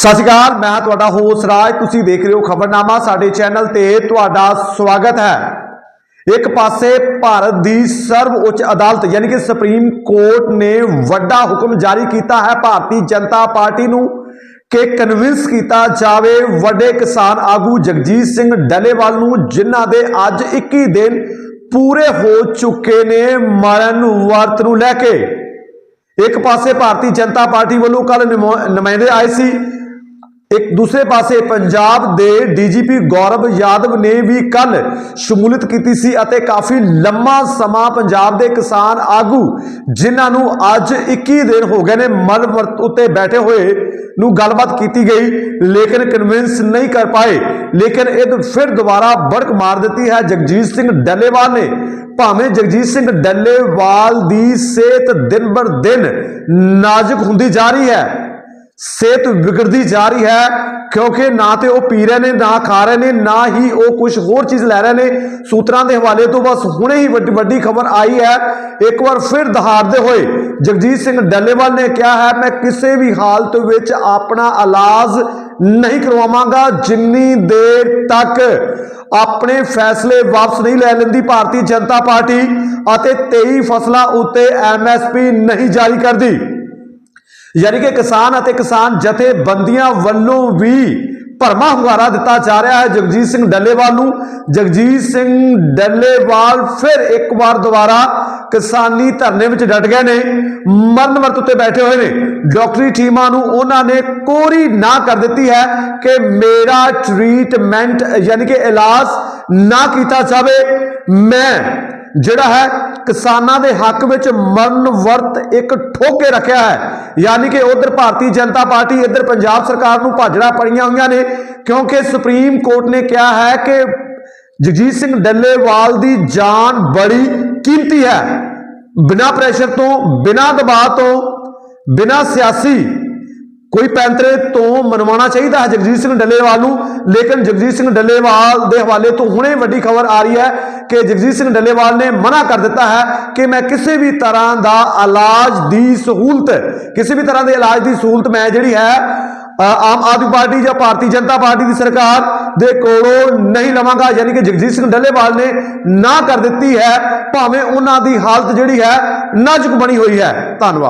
ਸਤਿ ਸ਼੍ਰੀ ਅਕਾਲ, ਮੈਂ ਤੁਹਾਡਾ ਹੋਸਟ ਰਾਜ। ਤੁਸੀਂ ਦੇਖ ਰਹੇ ਹੋ ਖਬਰਨਾਮਾ, ਸਾਡੇ ਚੈਨਲ ਤੇ ਤੁਹਾਡਾ ਸਵਾਗਤ ਹੈ। ਇੱਕ ਪਾਸੇ ਭਾਰਤ ਦੀ ਸਰਵ ਉੱਚ ਅਦਾਲਤ, ਯਾਨੀ ਕਿ ਸੁਪਰੀਮ ਕੋਰਟ ਨੇ ਵੱਡਾ ਹੁਕਮ ਜਾਰੀ ਕੀਤਾ ਹੈ ਭਾਰਤੀ ਜਨਤਾ ਪਾਰਟੀ ਨੂੰ ਕਿ ਕਨਵਿੰਸ ਕੀਤਾ ਜਾਵੇ ਵੱਡੇ ਕਿਸਾਨ ਆਗੂ ਜਗਜੀਤ ਸਿੰਘ ਡੱਲੇਵਾਲ ਨੂੰ, ਜਿਨ੍ਹਾਂ ਦੇ ਅੱਜ 21 ਦਿਨ ਪੂਰੇ ਹੋ ਚੁੱਕੇ ਨੇ ਮਰਨ ਵਰਤ ਨੂੰ ਲੈ ਕੇ। ਇੱਕ ਪਾਸੇ ਭਾਰਤੀ ਜਨਤਾ ਪਾਰਟੀ ਵੱਲੋਂ ਕੱਲ ਨੁਮਾਇੰਦੇ ਆਏ ਸੀ ਇੱਕ ਦੂਸਰੇ ਪਾਸੇ ਪੰਜਾਬ ਦੇ ਡੀਜੀਪੀ ਗੌਰਵ ਯਾਦਵ ਨੇ ਵੀ ਕੱਲ ਸ਼ਮੂਲੀਅਤ ਕੀਤੀ ਸੀ ਅਤੇ ਕਾਫੀ ਲੰਮਾ ਸਮਾਂ ਪੰਜਾਬ ਦੇ ਕਿਸਾਨ ਆਗੂ, ਜਿਨ੍ਹਾਂ ਨੂੰ ਅੱਜ 21 ਦਿਨ ਹੋ ਗਏ ਨੇ ਮਰ ਵਰਤ ਉੱਤੇ ਬੈਠੇ ਹੋਏ ਨੂੰ ਗੱਲਬਾਤ ਕੀਤੀ ਗਈ, ਲੇਕਿਨ ਕਨਵਿੰਸ ਨਹੀਂ ਕਰ ਪਾਏ। ਲੇਕਿਨ ਇਹ ਫਿਰ ਦੁਬਾਰਾ ਬੜਕ ਮਾਰ ਦਿੱਤੀ ਹੈ। ਜਗਜੀਤ ਸਿੰਘ ਡੱਲੇਵਾਲ ਨੇ ਭਾਵੇਂ ਜਗਜੀਤ ਸਿੰਘ ਡੱਲੇਵਾਲ ਦੀ ਸਿਹਤ ਦਿਨ ਬਰ ਦਿਨ ਨਾਜ਼ੁਕ ਹੁੰਦੀ ਜਾ ਰਹੀ ਹੈ ਸਿਹਤ ਵਿਗੜਦੀ ਜਾ ਰਹੀ ਹੈ, ਕਿਉਂਕਿ ਨਾ ਤੇ ਉਹ ਪੀ ਰਹੇ ਨੇ, ਨਾ ਖਾ ਰਹੇ ਨੇ, ਨਾ ਹੀ ਉਹ ਕੁਝ ਹੋਰ ਚੀਜ਼ ਲੈ ਰਹੇ ਨੇ। ਸੂਤਰਾਂ ਦੇ ਹਵਾਲੇ ਤੋਂ ਬਸ ਹੁਣੇ ਹੀ ਵੱਡੀ ਵੱਡੀ ਖਬਰ ਆਈ ਹੈ। ਇੱਕ ਵਾਰ ਫਿਰ ਦਹਾੜਦੇ ਹੋਏ ਜਗਜੀਤ ਸਿੰਘ ਡੱਲੇਵਾਲ ਨੇ ਕਿਹਾ ਹੈ, ਮੈਂ ਕਿਸੇ ਵੀ ਹਾਲਤ ਵਿੱਚ ਆਪਣਾ ਇਲਾਜ ਨਹੀਂ ਕਰਵਾਵਾਂਗਾ, ਜਿੰਨੀ ਦੇਰ ਤੱਕ ਆਪਣੇ ਫੈਸਲੇ ਵਾਪਸ ਨਹੀਂ ਲੈ ਲੈਂਦੀ ਭਾਰਤੀ ਜਨਤਾ ਪਾਰਟੀ ਅਤੇ 23 ਫਸਲਾਂ ਉੱਤੇ ਐਮਐਸਪੀ ਨਹੀਂ ਜਾਰੀ ਕਰਦੀ। ਯਾਨੀ ਕਿ ਕਿਸਾਨ ਅਤੇ ਕਿਸਾਨ ਜਥੇਬੰਦੀਆਂ ਵੱਲੋਂ ਵੀ ਭਰਮਾ ਹੁੰਗਾਰਾ ਦਿੱਤਾ ਜਾ ਰਿਹਾ ਹੈ ਜਗਜੀਤ ਸਿੰਘ ਡੱਲੇਵਾਲ ਨੂੰ। ਜਗਜੀਤ ਸਿੰਘ ਡੱਲੇਵਾਲ ਫਿਰ ਇੱਕ ਵਾਰ ਦੁਬਾਰਾ ਕਿਸਾਨੀ ਧਰਨੇ ਵਿੱਚ ਡਟ ਗਏ ਨੇ ਮਰਨ ਵਰਤ ਉੱਤੇ ਬੈਠੇ ਹੋਏ ਨੇ। ਡਾਕਟਰੀ ਟੀਮਾਂ ਨੂੰ ਉਹਨਾਂ ਨੇ ਕੋਰੀ ਨਾ ਕਰ ਦਿੱਤੀ ਹੈ ਕਿ ਮੇਰਾ ਟ੍ਰੀਟਮੈਂਟ ਯਾਨੀ ਕਿ ਇਲਾਜ ਨਾ ਕੀਤਾ ਜਾਵੇ। ਮੈਂ ਜਿਹੜਾ ਹੈ ਕਿਸਾਨਾਂ ਦੇ ਹੱਕ ਵਿੱਚ ਮਰਨ ਵਰਤ ਇੱਕ ਠੋਕੇ ਰੱਖਿਆ ਹੈ। ਯਾਨੀ ਕਿ ਉਧਰ ਭਾਰਤੀ ਜਨਤਾ ਪਾਰਟੀ, ਇੱਧਰ ਪੰਜਾਬ ਸਰਕਾਰ ਨੂੰ ਭਾਜੜਾ ਪੜੀਆਂ ਹੋਈਆਂ ਨੇ, ਕਿਉਂਕਿ ਸੁਪਰੀਮ ਕੋਰਟ ਨੇ ਕਿਹਾ ਹੈ ਕਿ ਜਗਜੀਤ ਸਿੰਘ ਡੱਲੇਵਾਲ ਦੀ ਜਾਨ ਬੜੀ ਕੀਮਤੀ ਹੈ। ਬਿਨਾਂ ਪ੍ਰੈਸ਼ਰ ਤੋਂ, ਬਿਨਾਂ ਦਬਾਅ ਤੋਂ, ਬਿਨਾਂ ਸਿਆਸੀ ਕੋਈ ਪੈਂਤਰੇ ਤੋਂ ਮਨਵਾਉਣਾ ਚਾਹੀਦਾ ਹੈ ਜਗਜੀਤ ਸਿੰਘ ਡੱਲੇਵਾਲ ਨੂੰ, ਲੇਕਿਨ ਜਗਜੀਤ ਸਿੰਘ ਡੱਲੇਵਾਲ ਦੇ ਹਵਾਲੇ ਤੋਂ ਹੁਣੇ ਵੱਡੀ ਖਬਰ ਆ ਰਹੀ ਹੈ ਕਿ ਜਗਜੀਤ ਸਿੰਘ ਡੱਲੇਵਾਲ ਨੇ ਮਨਾ ਕਰ ਦਿੱਤਾ ਹੈ ਕਿ ਮੈਂ ਕਿਸੇ ਵੀ ਤਰ੍ਹਾਂ ਦਾ ਇਲਾਜ ਦੀ ਸਹੂਲਤ, ਕਿਸੇ ਵੀ ਤਰ੍ਹਾਂ ਦੇ ਇਲਾਜ ਦੀ ਸਹੂਲਤ ਮੈਂ ਜਿਹੜੀ ਹੈ ਆਮ ਆਦਮੀ ਪਾਰਟੀ ਜਾਂ ਭਾਰਤੀ ਜਨਤਾ ਪਾਰਟੀ ਦੀ ਸਰਕਾਰ ਦੇ ਕੋਲੋਂ ਨਹੀਂ ਲਵਾਂਗਾ। ਯਾਨੀ ਕਿ ਜਗਜੀਤ ਸਿੰਘ ਡੱਲੇਵਾਲ ਨੇ ਨਾ ਕਰ ਦਿੱਤੀ ਹੈ, ਭਾਵੇਂ ਉਹਨਾਂ ਦੀ ਹਾਲਤ ਜਿਹੜੀ ਹੈ ਨਾਜ਼ੁਕ ਬਣੀ ਹੋਈ ਹੈ। ਧੰਨਵਾਦ।